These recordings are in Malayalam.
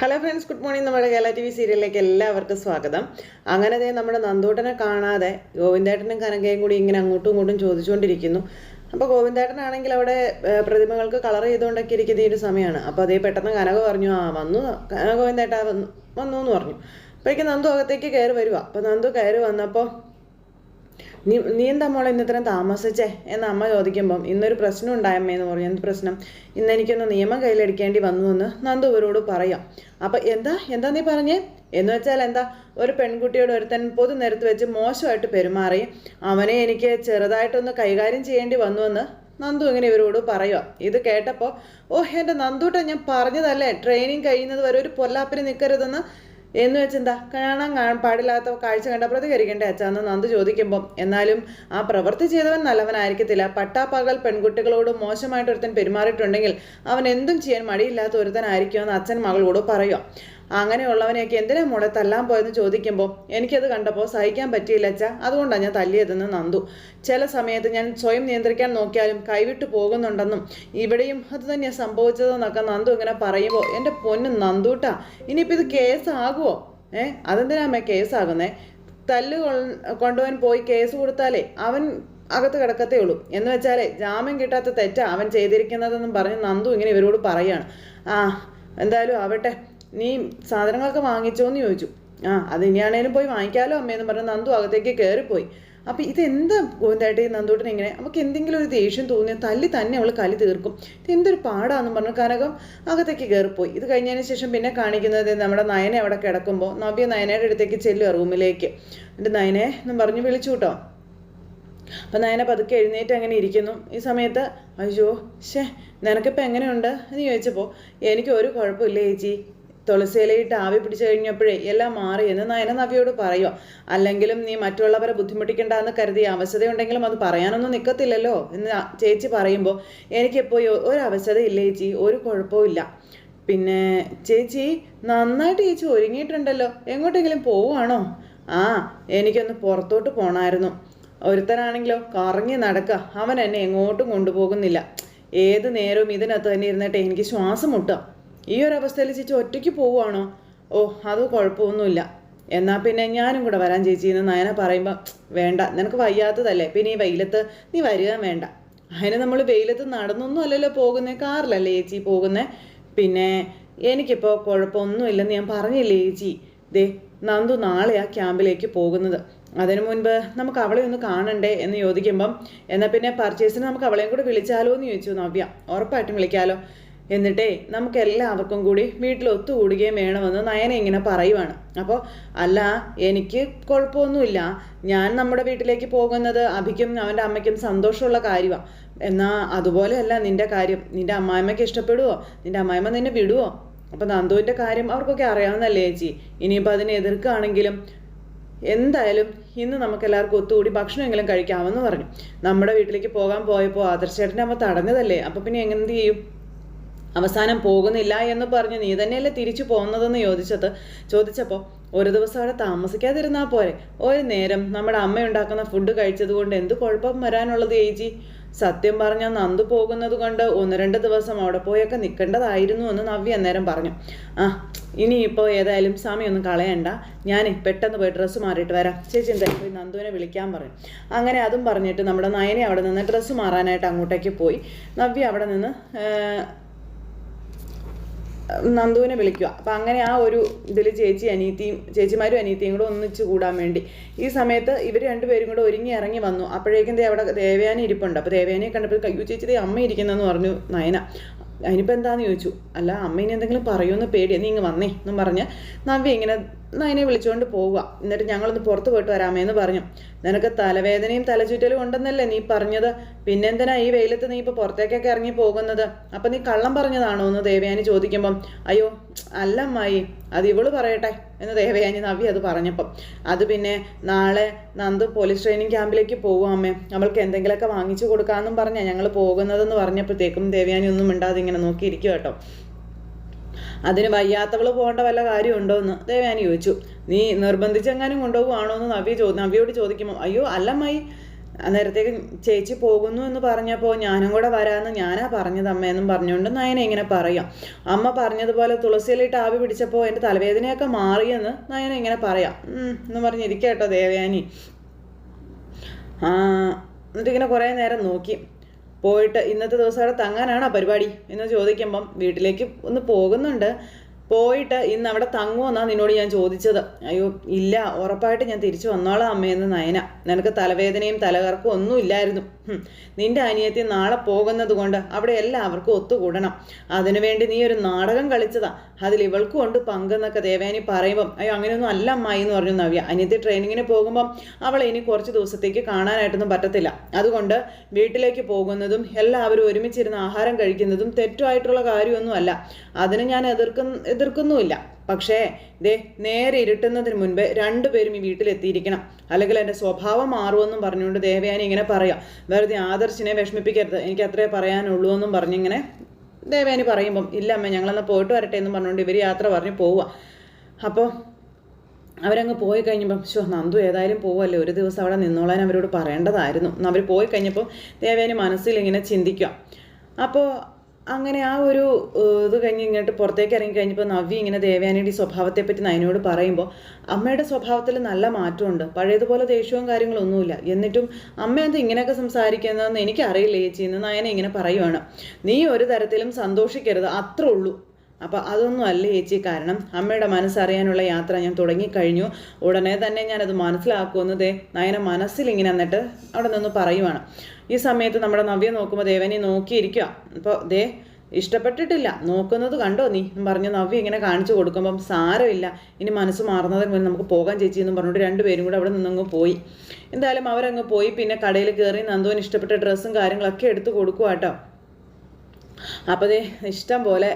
Hello friends good morning. നമ്മുടെ കേരള ടി വി സീരിയലിലേക്ക് എല്ലാവർക്കും സ്വാഗതം. അങ്ങനെ ദേ നമ്മുടെ നന്ദൂട്ടനെ കാണാതെ ഗോവിന്ദേട്ടനും കനകയും കൂടി ഇങ്ങനെ അങ്ങോട്ടും ഇങ്ങോട്ടും ചോദിച്ചുകൊണ്ടിരിക്കുന്നു. അപ്പോൾ ഗോവിന്ദേട്ടനാണെങ്കിൽ അവിടെ പ്രതിമകൾക്ക് കളർ ചെയ്തുകൊണ്ടൊക്കെ ഇരിക്കുന്ന ഈ ഒരു സമയമാണ്. അപ്പോൾ അതേ പെട്ടെന്ന് കനക പറഞ്ഞു ആ വന്നു. ഗോവിന്ദേട്ട വന്നു വന്നു എന്ന് പറഞ്ഞു. അപ്പോഴേക്കും നന്ദു അകത്തേക്ക് കയറി വരുവാ. അപ്പോൾ നന്ദു കയറി വന്നപ്പോൾ നീ നീ എന്താ മോളെ ഇന്നിത്രയും താമസിച്ചേ? എന്ന് അമ്മ ചോദിക്കുമ്പം ഇന്നൊരു പ്രശ്നം ഉണ്ടായമ്മേന്ന് പറഞ്ഞു എന്ത് പ്രശ്നം. ഇന്ന് എനിക്കൊന്ന് നിയമം കയ്യിലെടുക്കേണ്ടി വന്നു എന്ന് നന്ദു ഇവരോട് പറയാം. അപ്പം എന്താ? എന്താ നീ പറഞ്ഞേ? എന്ന് വെച്ചാൽ എന്താ? ഒരു പെൺകുട്ടിയോട് ഒരുത്തൻ പൊതു നിരത്ത് വെച്ച് മോശമായിട്ട് പെരുമാറി അവനെ എനിക്ക് ചെറുതായിട്ടൊന്ന് കൈകാര്യം ചെയ്യേണ്ടി വന്നുവെന്ന് നന്ദു ഇങ്ങനെ ഇവരോട് പറയുക ഇത് കേട്ടപ്പോൾ ഓ എന്റെ നന്ദൂട്ട ഞാൻ പറഞ്ഞതല്ലേ? ട്രെയിനിങ് കഴിയുന്നത് വരെ ഒരു പൊല്ലാപ്പിന് നിൽക്കരുതെന്ന് എന്ന് വെച്ചെന്താ? കാണാൻ കാ- പാടില്ലാത്ത കാഴ്ച കണ്ട പ്രതികരിക്കണ്ടേ അച്ഛാന്ന് നന്ദു ചോദിക്കുമ്പം. എന്നാലും ആ പ്രവൃത്തി ചെയ്തവൻ നല്ലവനായിരിക്കത്തില്ല. പട്ടാപ്പകൽ പെൺകുട്ടികളോട് മോശമായിട്ട് ഒരുത്തൻ പെരുമാറിയിട്ടുണ്ടെങ്കിൽ അവൻ എന്തും ചെയ്യാൻ മടിയില്ലാത്ത ഒരുത്തനായിരിക്കുമെന്ന് അച്ഛൻ മകളോട് പറയുക അങ്ങനെയുള്ളവനെയൊക്കെ എന്തിനാ മോളെ തല്ലാൻ പോയെന്ന് ചോദിക്കുമ്പോൾ എനിക്കത് കണ്ടപ്പോൾ സഹിക്കാൻ പറ്റിയില്ല അച്ഛാ. അതുകൊണ്ടാണ് ഞാൻ തല്ലിയതെന്ന് നന്ദു. ചില സമയത്ത് ഞാൻ സ്വയം നിയന്ത്രിക്കാൻ നോക്കിയാലും കൈവിട്ടു പോകുന്നുണ്ടെന്നും ഇവിടെയും അത് തന്നെയാണ് സംഭവിച്ചതെന്നൊക്കെ നന്ദു ഇങ്ങനെ പറയുമ്പോൾ എന്റെ പൊന്ന് നന്ദൂട്ടാ ഇനിയിപ്പോൾ ഇത് കേസാകുമോ ഏ അതെന്തിനാ അമ്മ കേസാകുന്നേ? തല്ല് കൊണ്ടുപോകാൻ പോയി കേസ് കൊടുത്താലേ അവൻ അകത്ത് കിടക്കത്തേ ഉള്ളൂ. എന്ന് വെച്ചാലേ ജാമ്യം കിട്ടാത്ത തെറ്റാ അവൻ ചെയ്തിരിക്കുന്നതെന്നും പറഞ്ഞ് നന്ദു ഇങ്ങനെ ഇവരോട് പറയാണ്. ആ എന്തായാലും ആവട്ടെ. നീ സാധനങ്ങളൊക്കെ വാങ്ങിച്ചോന്ന് ചോദിച്ചു. ആ അത് ഇനിയാണേലും പോയി വാങ്ങിക്കാലോ അമ്മയെന്ന് പറഞ്ഞ് നന്ദു അകത്തേക്ക് കയറിപ്പോയി അപ്പം ഇതെന്താ ഗോവിന്ദായിട്ട് ഈ നന്ദൂട്ടൻ ഇങ്ങനെ നമുക്ക് എന്തെങ്കിലും ഒരു ദേഷ്യം തോന്നിയ തല്ലി തന്നെ അവൾ കലി തീർക്കും. ഇത് എന്തൊരു പാടാന്ന് പറഞ്ഞു കനകം അകത്തേക്ക് കയറിപ്പോയി ഇത് കഴിഞ്ഞതിന് ശേഷം പിന്നെ കാണിക്കുന്നത് നമ്മുടെ നയനെ അവിടെ കിടക്കുമ്പോൾ നവ്യ നയനയുടെ അടുത്തേക്ക് ചെല്ലുക റൂമിലേക്ക്. എന്നിട്ട് നയനെ എന്നും പറഞ്ഞ് വിളിച്ചു കേട്ടോ. അപ്പം നയന പതുക്കെ എഴുന്നേറ്റ് അങ്ങനെ ഇരിക്കുന്നു. ഈ സമയത്ത് അയ്യോ ഷേ നിനക്കിപ്പോൾ എങ്ങനെയുണ്ട്? എന്ന് ചോദിച്ചപ്പോൾ എനിക്ക് ഒരു കുഴപ്പമില്ല ചേച്ചി. തുളസിയിലയിട്ട് ആവി പിടിച്ചു കഴിഞ്ഞപ്പോഴേ എല്ലാം മാറി എന്ന് നയന നവിയോട് പറയുക അല്ലെങ്കിലും നീ മറ്റുള്ളവരെ ബുദ്ധിമുട്ടിക്കണ്ട എന്ന് കരുതി അവശതയുണ്ടെങ്കിലും അത് പറയാനൊന്നും നിൽക്കത്തില്ലല്ലോ എന്ന് ചേച്ചി പറയുമ്പോൾ എനിക്കിപ്പോൾ ഒരു ഇല്ല ചേച്ചി? ഒരു കുഴപ്പവും ഇല്ല. പിന്നെ ചേച്ചി നന്നായിട്ട് ചേച്ചി ഒരുങ്ങിയിട്ടുണ്ടല്ലോ. എങ്ങോട്ടെങ്കിലും പോവുകയാണോ ആ എനിക്കൊന്ന് പുറത്തോട്ട് പോണായിരുന്നു. ഒരുത്തനാണെങ്കിലോ കറങ്ങി നടക്കുക അവൻ എന്നെ എങ്ങോട്ടും കൊണ്ടുപോകുന്നില്ല. ഏത് നേരവും ഇതിനകത്ത് തന്നെ ഇരുന്നിട്ട് എനിക്ക് ശ്വാസം മുട്ടുക ഈ ഒരു അവസ്ഥയിൽ ചേച്ചി ഒറ്റയ്ക്ക് പോവുകയാണോ? ഓ അത് കുഴപ്പമൊന്നുമില്ല. എന്നാൽ പിന്നെ ഞാനും കൂടെ വരാൻ ചേച്ചി എന്ന് നയന പറയുമ്പോൾ വേണ്ട നിനക്ക് വയ്യാത്തതല്ലേ. പിന്നെ ഈ വെയിലത്ത് നീ വരിക വേണ്ട. അതിന് നമ്മൾ വെയിലത്ത് നടന്നൊന്നും അല്ലല്ലോ പോകുന്നത് കാറിലല്ലേ ചേച്ചി പോകുന്നേ? പിന്നെ എനിക്കിപ്പോൾ കുഴപ്പമൊന്നുമില്ലെന്ന് ഞാൻ പറഞ്ഞില്ലേ ചേച്ചി? ദേ നന്ദു നാളെ ആ ക്യാമ്പിലേക്ക് പോകുന്നത്. അതിനു മുൻപ് നമുക്ക് അവളെ ഒന്ന് കാണണ്ടേ എന്ന് ചോദിക്കുമ്പം എന്നാൽ പിന്നെ പർച്ചേസിന് നമുക്ക് അവളെയും കൂടെ വിളിച്ചാലോ എന്ന് ചോദിച്ചു നവ്യ. ഉറപ്പായിട്ടും വിളിക്കാലോ. എന്നിട്ടേ നമുക്ക് എല്ലാവർക്കും കൂടി വീട്ടിൽ ഒത്തുകൂടുകയും വേണമെന്ന് നയന ഇങ്ങനെ പറയുവാണ്. അപ്പോൾ അല്ല എനിക്ക് കുഴപ്പമൊന്നുമില്ല. ഞാൻ നമ്മുടെ വീട്ടിലേക്ക് പോകുന്നത് അഭിക്കും അവന്റെ അമ്മയ്ക്കും സന്തോഷമുള്ള കാര്യമാണ് എന്നാൽ അതുപോലെയല്ല നിന്റെ കാര്യം. നിന്റെ അമ്മായിമ്മയ്ക്ക് ഇഷ്ടപ്പെടുവോ? നിന്റെ അമ്മായിമ്മ നിന്നെ വിടുവോ? അപ്പോൾ നന്ദുവിന്റെ കാര്യം അവർക്കൊക്കെ അറിയാവുന്നല്ലേ ചേച്ചി? ഇനിയിപ്പോൾ അതിനെ എതിർക്കുകയാണെങ്കിലും എന്തായാലും ഇന്ന് നമുക്ക് എല്ലാവർക്കും ഒത്തുകൂടി ഭക്ഷണമെങ്കിലും കഴിക്കാമെന്ന് പറഞ്ഞു. നമ്മുടെ വീട്ടിലേക്ക് പോകാൻ പോയപ്പോൾ ആദർശേട്ടന്റെ അമ്മ തടഞ്ഞതല്ലേ? അപ്പോൾ പിന്നെ എങ്ങനെ ചെയ്യും? അവസാനം പോകുന്നില്ല എന്ന് പറഞ്ഞ് നീ തന്നെയല്ലേ തിരിച്ചു പോകുന്നതെന്ന് ചോദിച്ചത്. ചോദിച്ചപ്പോൾ ഒരു ദിവസം അവിടെ താമസിക്കാതിരുന്നാൽ പോരെ. ഒരു നേരം നമ്മുടെ അമ്മ ഉണ്ടാക്കുന്ന ഫുഡ് കഴിച്ചത് കൊണ്ട് എന്ത് കുഴപ്പം വരാനുള്ളത് ഏജി സത്യം പറഞ്ഞാൽ നന്ദു പോകുന്നത് കൊണ്ട് ഒന്ന് രണ്ട് ദിവസം അവിടെ പോയൊക്കെ നിൽക്കേണ്ടതായിരുന്നു എന്ന് നവ്യ അന്നേരം പറഞ്ഞു. ആ ഇനിയിപ്പോൾ ഏതായാലും ഒന്നും കളയണ്ട. ഞാൻ പെട്ടെന്ന് പോയി ഡ്രസ്സ് മാറിയിട്ട് വരാം. ചേച്ചി എന്തായാലും പോയി നന്ദുവിനെ വിളിക്കാൻ പറഞ്ഞു അങ്ങനെ അതും പറഞ്ഞിട്ട് നമ്മുടെ നയനെ അവിടെ നിന്ന് ഡ്രസ്സ് മാറാനായിട്ട് അങ്ങോട്ടേക്ക് പോയി. നവ്യ അവിടെ നിന്ന് നന്ദുവിനെ വിളിക്കുക. അപ്പം അങ്ങനെ ആ ഒരു ഇതിൽ ചേച്ചി അനീത്തിയും ചേച്ചിമാരും അനീത്തിയും കൂടെ ഒന്നിച്ച് കൂടാൻ വേണ്ടി. ഈ സമയത്ത് ഇവർ രണ്ടുപേരും കൂടെ ഒരുങ്ങി ഇറങ്ങി വന്നു. അപ്പോഴേക്കും അവിടെ ദേവയാനി ഇരിപ്പുണ്ട്. അപ്പോൾ ദേവയാനിയെ കണ്ടപ്പോൾ കയ്യു ചേച്ചി ദേ അമ്മ ഇരിക്കുന്നതെന്ന് പറഞ്ഞു നയന. അതിനിപ്പോൾ എന്താണെന്ന് ചോദിച്ചു. അല്ല അമ്മ ഇനി എന്തെങ്കിലും പറയുമെന്ന് പേടിയാണ് നീ ഇങ്ങ് വന്നേ എന്നും പറഞ്ഞ് നവ്യ ഇങ്ങനെ നയനെ വിളിച്ചുകൊണ്ട് പോവുക. എന്നിട്ട് ഞങ്ങളൊന്ന് പുറത്ത് പോയിട്ട് വരാമേന്ന് പറഞ്ഞു. നിനക്ക് തലവേദനയും തലചുറ്റലും ഉണ്ടെന്നല്ലേ നീ പറഞ്ഞത്? പിന്നെന്തിനാ ഈ വെയിലത്ത് നീ ഇപ്പോൾ പുറത്തേക്കൊക്കെ ഇറങ്ങി പോകുന്നത്? അപ്പം നീ കള്ളം പറഞ്ഞതാണോ എന്ന് ദേവയാനി ചോദിക്കുമ്പം അയ്യോ അല്ല അമ്മായി അത് ഇവൾ പറയട്ടെ എന്ന് ദേവയാനി നവി അത് പറഞ്ഞപ്പം. അത് പിന്നെ നാളെ നന്ദു പോലീസ് ട്രെയിനിങ് ക്യാമ്പിലേക്ക് പോകും അമ്മേ. അവൾക്ക് എന്തെങ്കിലുമൊക്കെ വാങ്ങിച്ചു കൊടുക്കാമെന്നും പറഞ്ഞാൽ ഞങ്ങൾ പോകുന്നതെന്ന് പറഞ്ഞപ്പോഴത്തേക്കും ദേവയാനി ഒന്നും മിണ്ടാതെ ഇങ്ങനെ നോക്കിയിരിക്കും കേട്ടോ. അതിന് വയ്യാത്തവൾ പോകേണ്ട വല്ല കാര്യമുണ്ടോ എന്ന് ദേവയാനി ചോദിച്ചു. നീ നിർബന്ധിച്ചെങ്ങാനും കൊണ്ടുപോകുവാണോ എന്ന് നവ്യ ചോ നവ്യോട് ചോദിക്കുമ്പോൾ അയ്യോ അല്ലമ്മായി നേരത്തേക്ക് ചേച്ചി പോകുന്നു എന്ന് പറഞ്ഞപ്പോൾ ഞാനും കൂടെ വരാമെന്ന് ഞാനാ പറഞ്ഞത് അമ്മയെന്നും പറഞ്ഞുകൊണ്ട് നയന ഇങ്ങനെ പറയാം. അമ്മ പറഞ്ഞതുപോലെ തുളസിയിലിട്ട് ആവി പിടിച്ചപ്പോൾ എന്റെ തലവേദനയൊക്കെ മാറിയെന്ന് നയന ഇങ്ങനെ പറയാം. എന്ന് പറഞ്ഞിരിക്കട്ടോ ദേവയാനി. എന്നിട്ടിങ്ങനെ കുറേ നേരം നോക്കി. പോയിട്ട് ഇന്നത്തെ ദിവസം അവിടെ തങ്ങാനാണോ പരിപാടി എന്ന് ചോദിക്കുമ്പം വീട്ടിലേക്ക് ഒന്ന് പോകുന്നുണ്ട്. പോയിട്ട് ഇന്ന് അവിടെ തങ്ങുമെന്നാണ് നിന്നോട് ഞാൻ ചോദിച്ചത്. അയ്യോ ഇല്ല ഉറപ്പായിട്ട് ഞാൻ തിരിച്ചു വന്നോളാം അമ്മയെന്ന് നയന. നിനക്ക് തലവേദനയും തലകറക്കും ഒന്നും ഇല്ലായിരുന്നു. നിന്റെ അനിയത്തി നാളെ പോകുന്നത് കൊണ്ട് അവിടെ എല്ലാവർക്കും ഒത്തുകൂടണം. അതിനുവേണ്ടി നീ ഒരു നാടകം കളിച്ചതാ. അതിൽ ഇവൾക്കും ഉണ്ട് പങ്കെന്നൊക്കെ ദേവയാനി പറയുമ്പം അയ്യോ അങ്ങനെയൊന്നും അല്ല അമ്മായി എന്ന് പറഞ്ഞു നവ്യ. അനിയത്തി ട്രെയിനിങ്ങിന് പോകുമ്പം അവളെ ഇനി കുറച്ച് ദിവസത്തേക്ക് കാണാനായിട്ടൊന്നും പറ്റത്തില്ല. അതുകൊണ്ട് വീട്ടിലേക്ക് പോകുന്നതും എല്ലാവരും ഒരുമിച്ചിരുന്ന് ആഹാരം കഴിക്കുന്നതും തെറ്റുമായിട്ടുള്ള കാര്യമൊന്നും അല്ല അതിന് ഞാൻ എതിർക്കുന്ന എതിർക്കുന്നുമില്ല. പക്ഷേ ദേ നേരെ ഇരുട്ടുന്നതിന് മുൻപ് രണ്ടുപേരും ഈ വീട്ടിലെത്തിയിരിക്കണം. അല്ലെങ്കിൽ എന്റെ സ്വഭാവം മാറുമെന്നും പറഞ്ഞുകൊണ്ട് ദേവയാനി ഇങ്ങനെ പറയാം. വെറുതെ ആദർശിനെ വിഷമിപ്പിക്കരുത്. എനിക്ക് അത്രേ പറയാനുള്ളൂ എന്നും പറഞ്ഞിങ്ങനെ ദേവയാനി പറയുമ്പം ഇല്ല അമ്മ ഞങ്ങളെന്നാൽ പോയിട്ട് വരട്ടെ എന്നും പറഞ്ഞുകൊണ്ട് ഇവർ യാത്ര പറഞ്ഞ് പോവുക. അപ്പോൾ അവരങ്ങ് പോയി കഴിഞ്ഞപ്പം ശോ നന്ദു ഏതായാലും പോവല്ലേ? ഒരു ദിവസം അവിടെ നിന്നോളാൻ അവരോട് പറയേണ്ടതായിരുന്നു. അവർ പോയി കഴിഞ്ഞപ്പോൾ ദേവേനി മനസ്സിൽ ഇങ്ങനെ ചിന്തിക്കുക അപ്പോൾ അങ്ങനെ ആ ഒരു ഇത് കഴിഞ്ഞ് ഇങ്ങോട്ട് പുറത്തേക്ക് ഇറങ്ങി കഴിഞ്ഞപ്പോൾ നവ്യ ഇങ്ങനെ ദേവയാനിയുടെ സ്വഭാവത്തെ പറ്റി നയനോട് പറയുമ്പോൾ അമ്മയുടെ സ്വഭാവത്തിൽ നല്ല മാറ്റമുണ്ട്. പഴയതുപോലെ ദേഷ്യവും കാര്യങ്ങളൊന്നുമില്ല. എന്നിട്ടും അമ്മ എന്ത് ഇങ്ങനെയൊക്കെ സംസാരിക്കുന്നതെന്ന് എനിക്കറിയില്ല ചേച്ചി. എന്ന് നയന ഇങ്ങനെ പറയുവാണ്. നീ ഒരു തരത്തിലും സന്തോഷിക്കരുത്. അത്രേ ഉള്ളൂ. അപ്പോൾ അതൊന്നും അല്ല ചേച്ചി. കാരണം അമ്മയുടെ മനസ്സറിയാനുള്ള യാത്ര ഞാൻ തുടങ്ങിക്കഴിഞ്ഞു. ഉടനെ തന്നെ ഞാനത് മനസ്സിലാക്കുമെന്ന് ദേ നയന മനസ്സിൽ ഇങ്ങനെ എന്നിട്ട് അവിടെ നിന്ന് പറയുവാണ്. ഈ സമയത്ത് നമ്മുടെ നവ്യ നോക്കുമ്പോൾ ദേവനെ നോക്കിയിരിക്കുക അപ്പോൾ ദേ ഇഷ്ടപ്പെട്ടിട്ടില്ല. നോക്കുന്നത് കണ്ടോ നീ? എന്ന് പറഞ്ഞ് നവ്യ ഇങ്ങനെ കാണിച്ചു കൊടുക്കുമ്പം സാരമില്ല. ഇനി മനസ്സ് മാറുന്നതിന് മുന്നേ നമുക്ക് പോകാൻ ചേച്ചി എന്ന് പറഞ്ഞിട്ട് രണ്ടുപേരും കൂടെ അവിടെ നിന്നങ്ങ് പോയി. എന്തായാലും അവരങ്ങ് പോയി. പിന്നെ കടയിൽ കയറി നന്ദുവിന് ഇഷ്ടപ്പെട്ട ഡ്രസ്സും കാര്യങ്ങളൊക്കെ എടുത്തു കൊടുക്കുക കേട്ടോ അപ്പോൾ ദേ ഇഷ്ടം പോലെ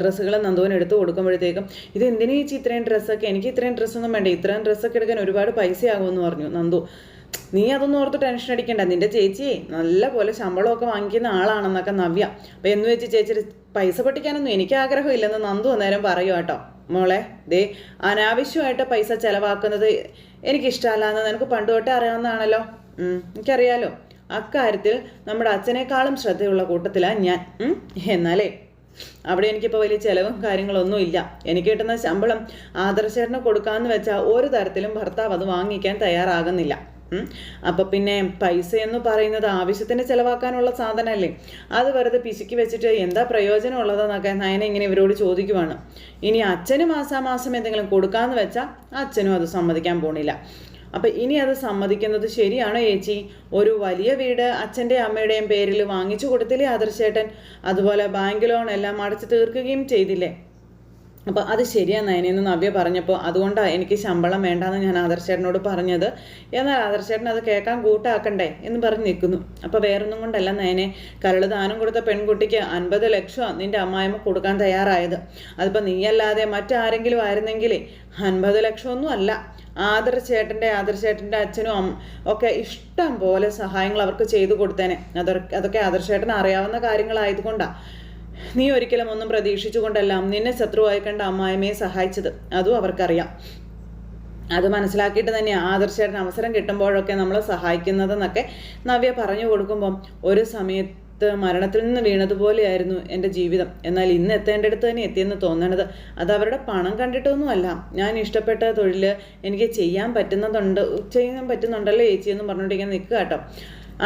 ഡ്രസ്സുകൾ നന്ദുവിന് എടുത്ത് കൊടുക്കുമ്പോഴത്തേക്കും ഇത് എന്തിനാ ചേച്ചി ഇത്രയും ഡ്രസ്സൊക്കെ? എനിക്ക് ഇത്രയും ഡ്രസ്സൊന്നും വേണ്ട. ഇത്രയും ഡ്രസ്സൊക്കെ എടുക്കാൻ ഒരുപാട് പൈസയാകുമെന്ന് പറഞ്ഞു നന്ദു. നീ അതൊന്നും ഓർത്ത് ടെൻഷൻ അടിക്കണ്ട. നിന്റെ ചേച്ചി നല്ല പോലെ ശമ്പളമൊക്കെ വാങ്ങിക്കുന്ന ആളാണെന്നൊക്കെ നവ്യ. അപ്പം എന്ന് വെച്ച് ചേച്ചി പൈസ പൊട്ടിക്കാനൊന്നും എനിക്ക് ആഗ്രഹമില്ലെന്ന് നന്ദു അന്നേരം പറയൂ കേട്ടോ. മോളെ ദേ അനാവശ്യമായിട്ട് പൈസ ചിലവാക്കുന്നത് എനിക്കിഷ്ടമല്ല എന്ന് നിനക്ക് പണ്ട് തൊട്ടേ അറിയാവുന്നതാണല്ലോ. എനിക്കറിയാലോ. അക്കാര്യത്തിൽ നമ്മുടെ അച്ഛനേക്കാളും ശ്രദ്ധയുള്ള കൂട്ടത്തിലാണ് ഞാൻ. എന്നാലേ. അവിടെ എനിക്കിപ്പോൾ വലിയ ചിലവും കാര്യങ്ങളൊന്നും ഇല്ല. എനിക്ക് കിട്ടുന്ന ശമ്പളം ആദർശേട്ടന് കൊടുക്കാന്ന് വെച്ചാൽ ഒരു തരത്തിലും ഭർത്താവ് അത് വാങ്ങിക്കാൻ തയ്യാറാകുന്നില്ല. അപ്പൊ പിന്നെ പൈസ എന്ന് പറയുന്നത് ആവശ്യത്തിന് ചെലവാക്കാനുള്ള സാധനമല്ലേ അത് വെറുതെ പിശുക്കി വെച്ചിട്ട് എന്താ പ്രയോജനം ഉള്ളതെന്നൊക്കെ നയന ഇങ്ങനെ ഇവരോട് ചോദിക്കുവാണ്. ഇനി അച്ഛന് മാസാമാസം എന്തെങ്കിലും കൊടുക്കാന്ന് വെച്ചാൽ അച്ഛനും അത് സമ്മതിക്കാൻ പോണില്ല. അപ്പം ഇനി അത് സമ്മതിക്കുന്നത് ശരിയാണോ ചേച്ചി ഒരു വലിയ വീട് അച്ഛന്റെ അമ്മയുടെയും പേരിൽ വാങ്ങിച്ചു കൊടുത്തില്ലേ ആദർശേട്ടൻ? അതുപോലെ ബാങ്ക് ലോൺ എല്ലാം അടച്ചു തീർക്കുകയും ചെയ്തില്ലേ? അപ്പോൾ അത് ശരിയാ നയനെന്ന് നവ്യ പറഞ്ഞപ്പോൾ അതുകൊണ്ടാണ് എനിക്ക് ശമ്പളം വേണ്ടാന്ന് ഞാൻ ആദർശേട്ടനോട് പറഞ്ഞത്. എന്നാൽ ആദർശേട്ടൻ അത് കേൾക്കാൻ കൂട്ടാക്കണ്ടേ എന്ന് പറഞ്ഞ് നിൽക്കുന്നു. അപ്പോൾ വേറൊന്നും കൊണ്ടല്ല നയനെ. കരൾ ദാനം കൊടുത്ത പെൺകുട്ടിക്ക് അൻപത് ലക്ഷം നിന്റെ അമ്മായിമ്മ കൊടുക്കാൻ തയ്യാറായത്. അതിപ്പോൾ നീയല്ലാതെ മറ്റാരെങ്കിലും ആയിരുന്നെങ്കിലേ അൻപത് ലക്ഷമൊന്നും അല്ല. ആദർശേട്ടന്റെ ആദർശേട്ടന്റെ അച്ഛനും ഒക്കെ ഇഷ്ടം പോലെ സഹായങ്ങൾ അവർക്ക് ചെയ്തു കൊടുത്തേനെ. അതൊക്കെ അതൊക്കെ ആദർശേട്ടൻ അറിയാവുന്ന കാര്യങ്ങളായതുകൊണ്ടാണ് നീ ഒരിക്കലും ഒന്നും പ്രതീക്ഷിച്ചുകൊണ്ടല്ല നിന്നെ ശത്രുവായി കണ്ട അമ്മായിമ്മയെ സഹായിച്ചത്. അതും അവർക്കറിയാം. അത് മനസ്സിലാക്കിയിട്ട് തന്നെ ആദർശേട്ടൻ അവസരം കിട്ടുമ്പോഴൊക്കെ നമ്മളെ സഹായിക്കുന്നതെന്നൊക്കെ നവ്യ പറഞ്ഞു കൊടുക്കുമ്പം ഒരു സമയത്ത് മരണത്തിൽ നിന്ന് വീണതുപോലെയായിരുന്നു എന്റെ ജീവിതം. എന്നാൽ ഇന്ന് എത്തേണ്ടടുത്ത് തന്നെ എത്തിയെന്ന് തോന്നണത് അത് അവരുടെ പണം കണ്ടിട്ടൊന്നുമല്ല. ഞാൻ ഇഷ്ടപ്പെട്ട തൊഴിൽ എനിക്ക് ചെയ്യാൻ പറ്റുന്നതുണ്ട് ചെയ്യാൻ പറ്റുന്നുണ്ടല്ലോ ചേച്ചി എന്ന് പറഞ്ഞുകൊണ്ടിരിക്കാൻ നിൽക്കുക കേട്ടോ.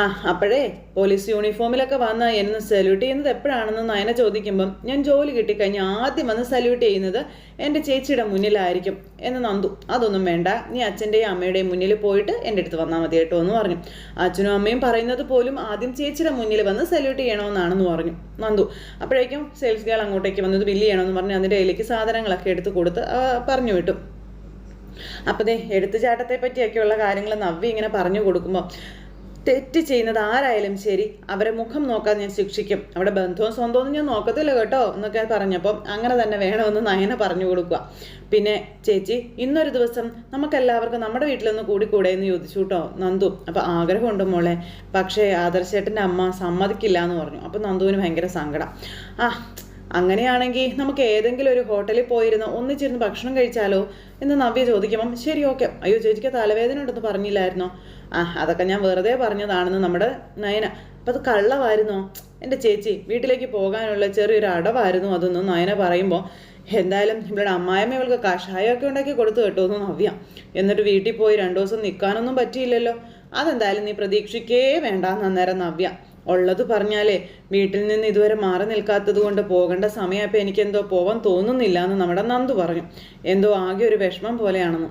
ആ അപ്പോഴേ പോലീസ് യൂണിഫോമിലൊക്കെ വന്ന എന്നെ സല്യൂട്ട് ചെയ്യുന്നത് എപ്പോഴാണെന്ന് നയന ചോദിക്കുമ്പം ഞാൻ ജോലി കിട്ടിക്കഴിഞ്ഞ് ആദ്യം വന്ന് സല്യൂട്ട് ചെയ്യുന്നത് എന്റെ ചേച്ചിയുടെ മുന്നിലായിരിക്കും എന്ന് നന്ദു. അതൊന്നും വേണ്ട നീ അച്ഛന്റെയും അമ്മയുടെയും മുന്നിൽ പോയിട്ട് എന്റെ അടുത്ത് വന്നാൽ മതി കേട്ടോ എന്ന് പറഞ്ഞു. അച്ഛനും അമ്മയും പറയുന്നത് പോലും ആദ്യം ചേച്ചിയുടെ മുന്നിൽ വന്ന് സല്യൂട്ട് ചെയ്യണമെന്നാണെന്ന് പറഞ്ഞു നന്ദു. അപ്പോഴേക്കും സെയിൽസ് ഗേൾ അങ്ങോട്ടേക്ക് വന്നത് ബില്ല് ചെയ്യണമെന്ന് പറഞ്ഞ് അതിന്റെ കയ്യിലേക്ക് സാധനങ്ങളൊക്കെ എടുത്ത് കൊടുത്ത് പറഞ്ഞു വിട്ടു. അപ്പോൾ ദേ എടുത്തുചാട്ടത്തെ പറ്റിയൊക്കെയുള്ള കാര്യങ്ങൾ നവ്വി ഇങ്ങനെ പറഞ്ഞു കൊടുക്കുമ്പോൾ തെറ്റ് ചെയ്യുന്നത് ആരായാലും ശരി അവരെ മുഖം നോക്കാതെ ഞാൻ ശിക്ഷിക്കും. അവിടെ ബന്ധവും സ്വന്തമൊന്നും ഞാൻ നോക്കത്തില്ല കേട്ടോ എന്നൊക്കെ പറഞ്ഞപ്പം അങ്ങനെ തന്നെ വേണമെന്ന് നയന പറഞ്ഞു കൊടുക്കുക. പിന്നെ ചേച്ചി ഇന്നൊരു ദിവസം നമുക്കെല്ലാവർക്കും നമ്മുടെ വീട്ടിലൊന്ന് കൂടിക്കൂടെ എന്ന് ചോദിച്ചു കേട്ടോ നന്ദു. അപ്പോൾ ആഗ്രഹമുണ്ട് മോളെ. പക്ഷേ ആദർശേട്ടന്റെ അമ്മ സമ്മതിക്കില്ല എന്ന് പറഞ്ഞു. അപ്പോൾ നന്ദുവിന് ഭയങ്കര സങ്കടം. ആ അങ്ങനെയാണെങ്കിൽ നമുക്ക് ഏതെങ്കിലും ഒരു ഹോട്ടലിൽ പോയിരുന്ന് ഒന്നിച്ചിരുന്ന് ഭക്ഷണം കഴിച്ചാലോ എന്ന് നവ്യ ചോദിക്കുമ്പം ശരി ഓക്കെ. അയ്യോ ചേച്ചിക്ക് തലവേദന ഉണ്ടെന്ന് പറഞ്ഞില്ലായിരുന്നോ? ആ അതൊക്കെ ഞാൻ വെറുതെ പറഞ്ഞതാണെന്ന് നമ്മുടെ നയന. അപ്പം അത് കള്ളമായിരുന്നോ എന്റെ ചേച്ചി വീട്ടിലേക്ക് പോകാനുള്ള ചെറിയൊരു അടവായിരുന്നു അതൊന്നും നയന പറയുമ്പോൾ എന്തായാലും ഇവിടെ അമ്മായിമ്മ ഇവൾക്ക് കഷായമൊക്കെ ഉണ്ടാക്കി കൊടുത്തു കേട്ടോ എന്ന് നവ്യ. എന്നിട്ട് വീട്ടിൽ പോയി രണ്ടു ദിവസം നിൽക്കാനൊന്നും പറ്റിയില്ലല്ലോ. അതെന്തായാലും നീ പ്രതീക്ഷിക്കേ വേണ്ട അന്നേരം നവ്യ. ഉള്ളത് പറഞ്ഞാലേ വീട്ടിൽ നിന്ന് ഇതുവരെ മാറി നിൽക്കാത്തത് കൊണ്ട് പോകേണ്ട സമയമായപ്പോൾ എനിക്കെന്തോ പോവാൻ തോന്നുന്നില്ല എന്ന് നമ്മുടെ നന്ദു പറഞ്ഞു. എന്തോ ആകെ ഒരു വിഷമം പോലെയാണെന്ന്.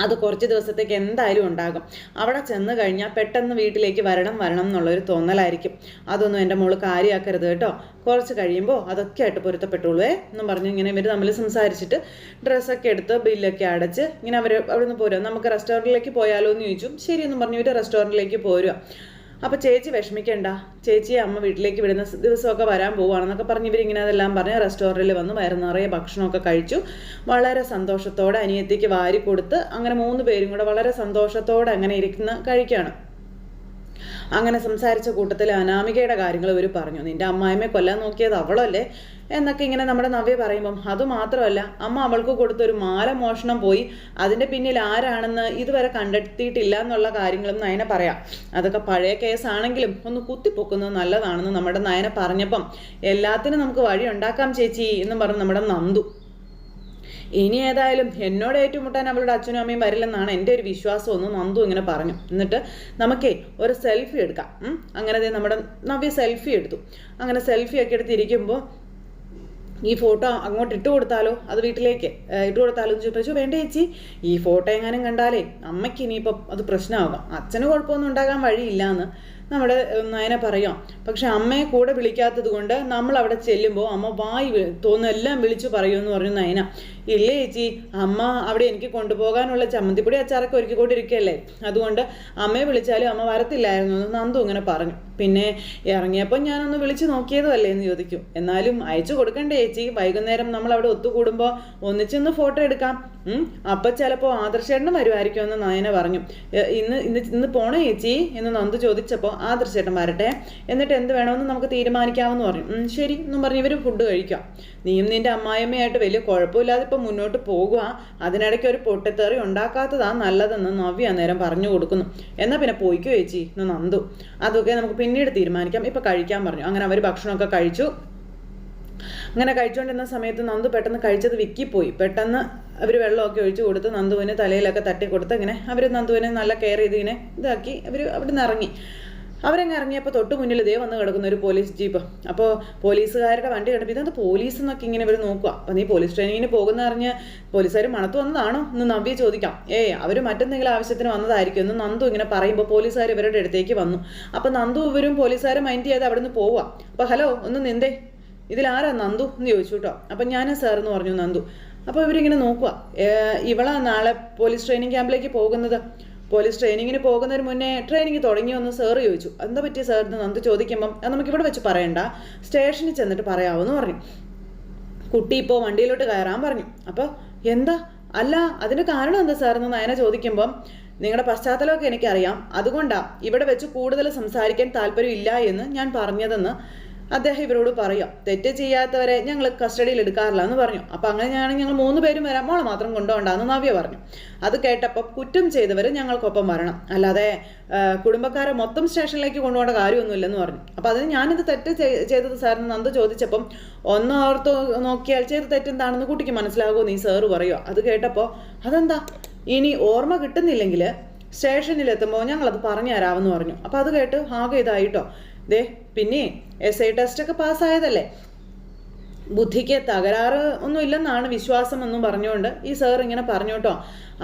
അത് കുറച്ച് ദിവസത്തേക്ക് എന്തായാലും ഉണ്ടാകും. അവിടെ ചെന്ന് കഴിഞ്ഞാൽ പെട്ടെന്ന് വീട്ടിലേക്ക് വരണം വരണം എന്നുള്ളൊരു തോന്നലായിരിക്കും. അതൊന്നും എന്റെ മോൾ കാര്യമാക്കരുത് കേട്ടോ. കുറച്ച് കഴിയുമ്പോൾ അതൊക്കെ ആയിട്ട് പൊരുത്തപ്പെട്ടുള്ളൂ. എന്നും പറഞ്ഞ് ഇങ്ങനെ ഇവർ തമ്മിൽ സംസാരിച്ചിട്ട് ഡ്രസ്സൊക്കെ എടുത്ത് ബില്ലൊക്കെ അടച്ച് ഇങ്ങനെ അവർ അവിടെ നിന്ന് പോരുക നമുക്ക് റെസ്റ്റോറന്റിലേക്ക് പോയാലോ എന്ന് ചോദിച്ചു. ശരിയെന്നും പറഞ്ഞു ഇവർ റെസ്റ്റോറന്റിലേക്ക് പോരുക അപ്പോൾ ചേച്ചി വിഷമിക്കണ്ട. ചേച്ചിയെ അമ്മ വീട്ടിലേക്ക് വിടുന്ന ദിവസമൊക്കെ വരാൻ പോവുകയാണെന്നൊക്കെ പറഞ്ഞ് ഇവരിങ്ങനെ അതെല്ലാം പറഞ്ഞ് റെസ്റ്റോറന്റിൽ വന്ന് വയറ് നിറയെ ഭക്ഷണമൊക്കെ കഴിച്ചു. വളരെ സന്തോഷത്തോടെ അനിയത്തിക്ക് വാരി കൊടുത്ത് അങ്ങനെ മൂന്ന് പേരും കൂടെ വളരെ സന്തോഷത്തോടെ അങ്ങനെ ഇരിക്കുന്ന കഴിക്കുകയാണ് അങ്ങനെ സംസാരിച്ച കൂട്ടത്തിൽ അനാമികയുടെ കാര്യങ്ങൾ ഇവർ പറഞ്ഞു. നിന്റെ അമ്മായിമ്മയെ കൊല്ലാൻ നോക്കിയത് അവളല്ലേ? എന്നൊക്കെ ഇങ്ങനെ നമ്മുടെ നവ്യ പറയുമ്പം അതുമാത്രമല്ല അമ്മ അവൾക്ക് കൊടുത്തൊരു മാല മോഷണം പോയി. അതിന്റെ പിന്നിൽ ആരാണെന്ന് ഇതുവരെ കണ്ടെത്തിയിട്ടില്ല എന്നുള്ള കാര്യങ്ങളും നയന പറയാം. അതൊക്കെ പഴയ കേസാണെങ്കിലും ഒന്ന് കുത്തിപ്പൊക്കുന്നത് നല്ലതാണെന്ന് നമ്മുടെ നയന പറഞ്ഞപ്പം എല്ലാത്തിനും നമുക്ക് വഴി ഉണ്ടാക്കാം ചേച്ചി എന്ന് പറഞ്ഞു നമ്മുടെ നന്ദു ഇനി ഏതായാലും എന്നോട് ഏറ്റുമുട്ടാൻ അവളുടെ അച്ഛനും അമ്മയും വരില്ലെന്നാണ് എന്റെ ഒരു വിശ്വാസം എന്ന് നന്ദു ഇങ്ങനെ പറഞ്ഞു. എന്നിട്ട് നമുക്കേ ഒരു സെൽഫി എടുക്കാം. അങ്ങനെ നമ്മുടെ നവ്യ സെൽഫി എടുത്തു. അങ്ങനെ സെൽഫി ഒക്കെ എടുത്തിരിക്കുമ്പോൾ ഈ ഫോട്ടോ അങ്ങോട്ട് ഇട്ട് കൊടുത്താലോ? അത് വീട്ടിലേക്ക് ഇട്ട് കൊടുത്താലോ എന്ന് ചോദിച്ചു. വേണ്ട ചേച്ചി ഈ ഫോട്ടോ എങ്ങാനും കണ്ടാലേ അമ്മയ്ക്ക് ഇനിയിപ്പോൾ അത് പ്രശ്നമാകാം അച്ഛന് കുഴപ്പമൊന്നും ഉണ്ടാകാൻ വഴിയില്ല എന്ന് നമ്മുടെ നയനെ പറയാം. പക്ഷെ അമ്മയെ കൂടെ വിളിക്കാത്തത് കൊണ്ട് നമ്മൾ അവിടെ ചെല്ലുമ്പോൾ അമ്മ വായി തോന്നുന്നെല്ലാം വിളിച്ചു പറയുമെന്ന് പറഞ്ഞു നയന. ഇല്ലേ ചേച്ചി? അമ്മ അവിടെ എനിക്ക് കൊണ്ടുപോകാനുള്ള ചമ്മന്തിപ്പൊടി അച്ചാറൊക്കെ ഒരുക്കിക്കൊണ്ടിരിക്കുകയല്ലേ? അതുകൊണ്ട് അമ്മയെ വിളിച്ചാലും അമ്മ വരത്തില്ലായിരുന്നു എന്ന് നന്ദു ഇങ്ങനെ പറഞ്ഞു. പിന്നെ ഇറങ്ങിയപ്പോൾ ഞാനൊന്ന് വിളിച്ചു നോക്കിയതുമല്ലേ എന്ന് ചോദിക്കും. എന്നാലും അയച്ചു കൊടുക്കണ്ടേ ചേച്ചി? വൈകുന്നേരം നമ്മൾ അവിടെ ഒത്തുകൂടുമ്പോൾ ഒന്നിച്ചൊന്ന് ഫോട്ടോ എടുക്കാം. അപ്പം ചിലപ്പോൾ ആദർശേട്ടനും വരുമായിരിക്കും എന്ന് നയന പറഞ്ഞു. "എ, ഇന്ന് ഇന്ന് ഇന്ന് പോണേ ചേച്ചി? എന്ന് നന്ദു ചോദിച്ചപ്പോൾ ആദർശേട്ടൻ വരട്ടെ. എന്നിട്ട് എന്ത് വേണമെന്ന് നമുക്ക് തീരുമാനിക്കാമെന്ന് പറഞ്ഞു. ശരി എന്നും പറഞ്ഞു ഇവർ ഫുഡ് കഴിക്കാം. നീയും നിന്റെ അമ്മായിയമ്മയായിട്ട് വലിയ കുഴപ്പമില്ലാതെ ഇപ്പം മുന്നോട്ട് പോകുക അതിനിടയ്ക്ക് ഒരു പൊട്ടിത്തെറി ഉണ്ടാക്കാത്തതാ നല്ലതെന്ന് നവ്യ നേരം പറഞ്ഞു കൊടുക്കുന്നു. എന്നാൽ പിന്നെ പോയിക്കോ ചേച്ചി എന്ന് നന്ദു. അതൊക്കെ നമുക്ക് പിന്നീട് തീരുമാനിക്കാം. ഇപ്പം കഴിക്കാൻ പറഞ്ഞു. അങ്ങനെ അവർ ഭക്ഷണമൊക്കെ കഴിച്ചു. അങ്ങനെ കഴിച്ചുകൊണ്ടിരുന്ന സമയത്ത് നന്ദു പെട്ടെന്ന് കഴിച്ചത് വിക്കിപ്പോയി പെട്ടെന്ന് അവർ വെള്ളമൊക്കെ ഒഴിച്ചു കൊടുത്ത് നന്ദുവിന് തലയിലൊക്കെ തട്ടി കൊടുത്ത് ഇങ്ങനെ അവർ നന്ദുവിനെ നല്ല കെയർ ചെയ്ത് ഇങ്ങനെ ഇതാക്കി അവർ അവിടെ നിന്ന് ഇറങ്ങി. അവരങ്ങ് ഇറങ്ങിയപ്പോൾ തൊട്ട് മുന്നിൽ ദേ വന്ന് കിടക്കുന്ന ഒരു പോലീസ് ജീപ്പ്. അപ്പോൾ പോലീസുകാരുടെ വണ്ടി കിടപ്പ് ഇതെന്ത് പോലീസ് എന്നൊക്കെ ഇങ്ങനെ ഇവർ നോക്കുക. അപ്പോൾ നീ പോലീസ് ട്രെയിനിങ്ങിന് പോകുന്ന അറിഞ്ഞ് പോലീസുകാർ മണത്ത് വന്നതാണോ എന്ന് നവ്യ ചോദിക്കാം. ഏ അവർ മറ്റെന്തെങ്കിലും ആവശ്യത്തിന് വന്നതായിരിക്കും എന്ന് നന്ദു ഇങ്ങനെ പറയുമ്പോൾ പോലീസുകാർ ഇവരുടെ അടുത്തേക്ക് വന്നു. അപ്പോൾ നന്ദു ഇവരും പോലീസുകാരെ മൈൻഡ് ചെയ്ത് അവിടെ നിന്ന് പോവുക അപ്പോൾ ഹലോ ഒന്ന് നിന്തേ. ഇതിലാരാ നന്ദു എന്ന് ചോദിച്ചു കേട്ടോ. അപ്പം ഞാൻ സാർ എന്ന് പറഞ്ഞു നന്ദു. അപ്പോൾ ഇവരിങ്ങനെ നോക്കുക. ഇവളാ നാളെ പോലീസ് ട്രെയിനിങ് ക്യാമ്പിലേക്ക് പോകുന്നത്? പോലീസ് ട്രെയിനിങ്ങിന് പോകുന്നതിന് മുന്നേ ട്രെയിനിങ് തുടങ്ങി വന്ന് സാർ ചോദിച്ചു. എന്താ പറ്റിയ സാർ എന്ന് നന്ദു ചോദിക്കുമ്പം അത് നമുക്ക് ഇവിടെ വെച്ച് പറയണ്ട. സ്റ്റേഷനിൽ ചെന്നിട്ട് പറയാമെന്ന് പറഞ്ഞു. കുട്ടി ഇപ്പോൾ വണ്ടിയിലോട്ട് കയറാൻ പറഞ്ഞു. അപ്പോൾ എന്താ? അല്ല അതിന്റെ കാരണം എന്താ സാർ എന്ന് നയന ചോദിക്കുമ്പം നിങ്ങളുടെ പശ്ചാത്തലമൊക്കെ എനിക്കറിയാം. അതുകൊണ്ടാണ് ഇവിടെ വെച്ച് കൂടുതൽ സംസാരിക്കാൻ താല്പര്യമില്ല എന്ന് ഞാൻ പറഞ്ഞതെന്ന് അദ്ദേഹം ഇവരോട് പറയാം തെറ്റ് ചെയ്യാത്തവരെ ഞങ്ങൾ കസ്റ്റഡിയിൽ എടുക്കാറില്ല എന്ന് പറഞ്ഞു. അപ്പം അങ്ങനെയാണെങ്കിൽ ഞങ്ങൾ മൂന്ന് പേരും വരാം. മോളെ മാത്രം കൊണ്ടുപോകണ്ടെന്ന് നവ്യ പറഞ്ഞു. അത് കേട്ടപ്പോൾ കുറ്റം ചെയ്തവർ ഞങ്ങൾക്കൊപ്പം വരണം. അല്ലാതെ കുടുംബക്കാരെ മൊത്തം സ്റ്റേഷനിലേക്ക് കൊണ്ടുപോകേണ്ട കാര്യമൊന്നുമില്ലെന്ന് പറഞ്ഞു. അപ്പം അതിന് ഞാനിത് തെറ്റ് ചെയ്- ചെയ്തത് സാറിന് നന്ദ ചോദിച്ചപ്പം ഒന്നോർത്ത് നോക്കിയാൽ ചെയ്ത് തെറ്റെന്താണെന്ന് കുട്ടിക്ക് മനസ്സിലാകുമോ? നീ സാറ് പറയുമോ അത് കേട്ടപ്പോൾ അതെന്താ? ഇനി ഓർമ്മ കിട്ടുന്നില്ലെങ്കിൽ സ്റ്റേഷനിലെത്തുമ്പോൾ ഞങ്ങളത് പറഞ്ഞു തരാമെന്ന് പറഞ്ഞു. അപ്പോൾ അത് കേട്ട് ആകെ ഇതായിട്ടോ ദേ പിന്നെ എസ് ഐ ടെസ്റ്റൊക്കെ പാസ്സായതല്ലേ? ബുദ്ധിക്ക് തകരാറ് ഒന്നും ഇല്ലെന്നാണ് വിശ്വാസം എന്നും പറഞ്ഞുകൊണ്ട് ഈ സാർ ഇങ്ങനെ പറഞ്ഞു കേട്ടോ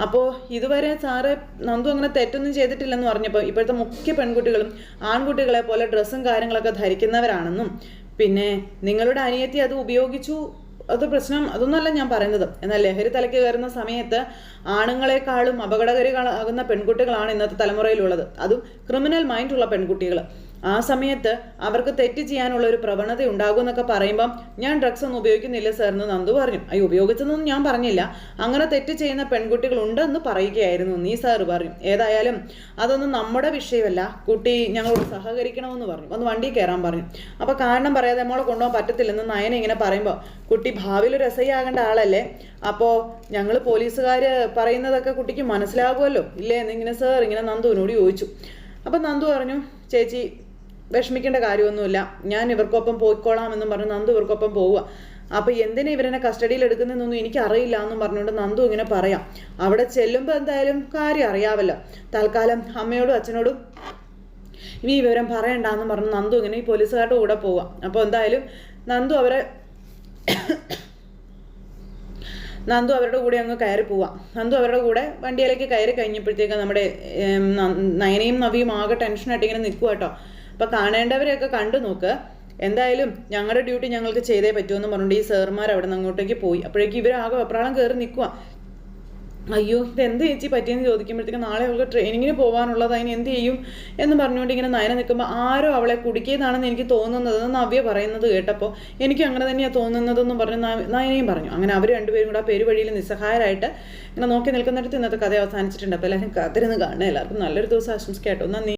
അപ്പോൾ ഇതുവരെ സാറ് നന്ദു അങ്ങനെ തെറ്റൊന്നും ചെയ്തിട്ടില്ലെന്ന് പറഞ്ഞപ്പോൾ ഇപ്പോഴത്തെ മുഖ്യ പെൺകുട്ടികളും ആൺകുട്ടികളെ പോലെ ഡ്രസ്സും കാര്യങ്ങളൊക്കെ ധരിക്കുന്നവരാണെന്നും പിന്നെ നിങ്ങളുടെ അനിയത്തി അത് ഉപയോഗിച്ചു? അത് പ്രശ്നം അതൊന്നുമല്ല ഞാൻ പറയുന്നത്. എന്നാൽ ലഹരി തലയ്ക്ക് കയറുന്ന സമയത്ത് ആണുങ്ങളെക്കാളും അപകടകരികളാകുന്ന പെൺകുട്ടികളാണ് ഇന്നത്തെ തലമുറയിലുള്ളത്. അതും ക്രിമിനൽ മൈൻഡുള്ള പെൺകുട്ടികൾ ആ സമയത്ത് അവർക്ക് തെറ്റ് ചെയ്യാനുള്ള ഒരു പ്രവണത ഉണ്ടാകും എന്നൊക്കെ പറയുമ്പം ഞാൻ ഡ്രഗ്സ് ഒന്നും ഉപയോഗിക്കുന്നില്ല സാർ എന്ന് നന്ദു പറഞ്ഞു. അയ്യോ ഉപയോഗിച്ചതൊന്നും ഞാൻ പറഞ്ഞില്ല. അങ്ങനെ തെറ്റ് ചെയ്യുന്ന പെൺകുട്ടികൾ ഉണ്ടെന്ന് പറയുകയായിരുന്നു നീ സാർ പറഞ്ഞു. ഏതായാലും അതൊന്നും നമ്മുടെ വിഷയമല്ല. കുട്ടി ഞങ്ങളോട് സഹകരിക്കണമെന്ന് പറഞ്ഞു. ഒന്ന് വണ്ടി കയറാൻ പറഞ്ഞു. അപ്പോൾ കാരണം പറയാതെ നമ്മളെ കൊണ്ടുപോകാൻ പറ്റത്തില്ലെന്ന് നയന ഇങ്ങനെ പറയുമ്പോൾ കുട്ടി ഭാവിയിൽ ഒരു ആകേണ്ട ആളല്ലേ? അപ്പോൾ ഞങ്ങൾ പോലീസുകാർ പറയുന്നതൊക്കെ കുട്ടിക്ക് മനസ്സിലാകുമല്ലോ. ഇല്ലേ എന്നിങ്ങനെ സാർ ഇങ്ങനെ നന്ദുവിനോട് ചോദിച്ചു. അപ്പം നന്ദു പറഞ്ഞു ചേച്ചി വിഷമിക്കേണ്ട കാര്യമൊന്നുമില്ല. ഞാൻ ഇവർക്കൊപ്പം പോയിക്കോളാം എന്നും പറഞ്ഞ് നന്ദു ഇവർക്കൊപ്പം പോവുക. അപ്പോൾ എന്തിനാ ഇവരെന്നെ കസ്റ്റഡിയിൽ എടുക്കുന്നതെന്നൊന്നും എനിക്ക് അറിയില്ല എന്നും പറഞ്ഞുകൊണ്ട് നന്ദു ഇങ്ങനെ പറയാം. അവിടെ ചെല്ലുമ്പോൾ എന്തായാലും കാര്യം അറിയാമല്ലോ തൽക്കാലം അമ്മയോടും അച്ഛനോടും ഈ വിവരം പറയണ്ട എന്ന് പറഞ്ഞ് നന്ദു ഇങ്ങനെ ഈ പോലീസുകാരുടെ കൂടെ പോവാം അപ്പോൾ എന്തായാലും നന്ദു അവരെ നന്ദു അവരുടെ കൂടെ അങ്ങ് കയറി പോവാം നന്ദു അവരുടെ കൂടെ വണ്ടിയിലേക്ക് കയറി കഴിഞ്ഞപ്പോഴത്തേക്ക് നമ്മുടെ നയനയും നവിയും ആകെ ടെൻഷനായിട്ട് ഇങ്ങനെ നിൽക്കുക കേട്ടോ. അപ്പോൾ കാണേണ്ടവരെയൊക്കെ കണ്ടു നോക്ക്. എന്തായാലും ഞങ്ങളുടെ ഡ്യൂട്ടി ഞങ്ങൾക്ക് ചെയ്തേ പറ്റുമെന്ന് പറഞ്ഞുകൊണ്ട് ഈ സർമാർ അവിടെ നിന്ന് അങ്ങോട്ടേക്ക് പോയി. അപ്പോഴേക്കും ഇവരാകെ വെപ്രാളം കയറി നിൽക്കുക അയ്യോ ഇത് എന്ത് ചേച്ചി പറ്റിയെന്ന് ചോദിക്കുമ്പോഴത്തേക്ക് നാളെ അവൾക്ക് ട്രെയിനിങ്ങിന് പോകാനുള്ളത് അതിന് എന്ത് ചെയ്യും എന്ന് പറഞ്ഞുകൊണ്ട് ഇങ്ങനെ നയന നിൽക്കുമ്പോൾ ആരോ അവളെ കുടുക്കിയതാണെന്ന് എനിക്ക് തോന്നുന്നത് നവ്യ പറയുന്നത് കേട്ടപ്പോൾ എനിക്ക് അങ്ങനെ തന്നെയാണ് തോന്നുന്നതെന്ന് പറഞ്ഞ് നയ- നയനയും പറഞ്ഞു. അങ്ങനെ അവർ രണ്ടുപേരും കൂടെ ആ പെരുവഴിയിൽ നിസ്സഹായരായിട്ട് ഇങ്ങനെ നോക്കി നിൽക്കുന്നിടത്ത് ഇന്നത്തെ കഥ അവസാനിച്ചിട്ടുണ്ട്. അപ്പോൾ എല്ലാവരും കാത്തിരുന്ന് കാണുക. എല്ലാവർക്കും നല്ലൊരു ദിവസം ആശംസിക്കാട്ടോ നന്ദി.